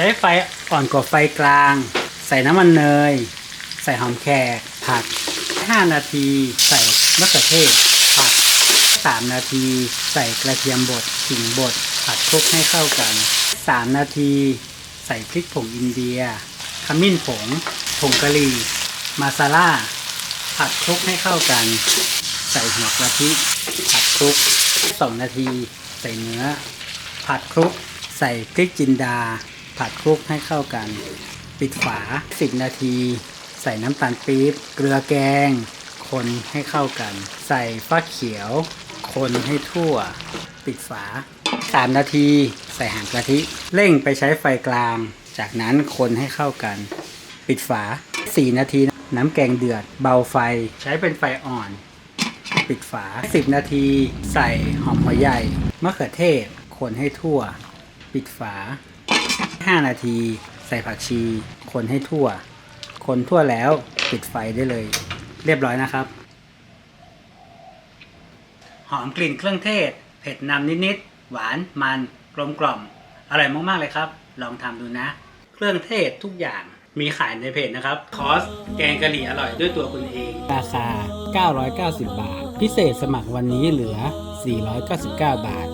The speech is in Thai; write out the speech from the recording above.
ช้ไฟอ่อนกว่าไฟกลาง ใส่น้ำมันเนย ใส่หอมแขกผัด 5 นาที ใส่มะเขือเทศผัด 3 นาที ใส่กระเทียมบดขิงบดผัดคลุกให้เข้ากัน 3 นาที ใส่พริกผงอินเดีย ขมิ้นผง ผงกะหรี่ มาซาล่า ผัดคลุกให้เข้ากัน ใส่หัวกะทิ ผัดคลุก 2 นาที ใส่เนื้อ ผัดคลุก ใส่พริกจินดา ผัดคลุกให้เข้ากัน ปิดฝา 10 นาที ใส่น้ำตาลปี๊บ เกลือแกง คนให้เข้ากัน ใส่ฟักเขียว คนให้ทั่ว ปิดฝา 3 นาที ใส่หางกะทิ เร่งไปใช้ไฟกลาง จากนั้นคนให้เข้ากัน ปิดฝา 4 นาที น้ำแกงเดือด เบาไฟ ใช้เป็นไฟอ่อน ปิดฝา 10 นาที ใส่หอมหัวใหญ่มะเขือเทศ คนให้ทั่ว ปิดฝา 5 นาที ใส่ผักชี คนให้ทั่ว คนทั่วแล้วปิดไฟได้เลย เรียบร้อยนะครับ หอมกลิ่นเครื่องเทศ เผ็ดนำนิดๆ หวานมันกลมกล่อม อร่อยมากๆเลยครับ ลองทำดูนะ เครื่องเทศทุกอย่างมีขายในเพจนะครับ คอสแกงกะหรี่อร่อยด้วยตัวคุณเอง ราคา 990 บาท พิเศษสมัครวันนี้เหลือ 499 บาท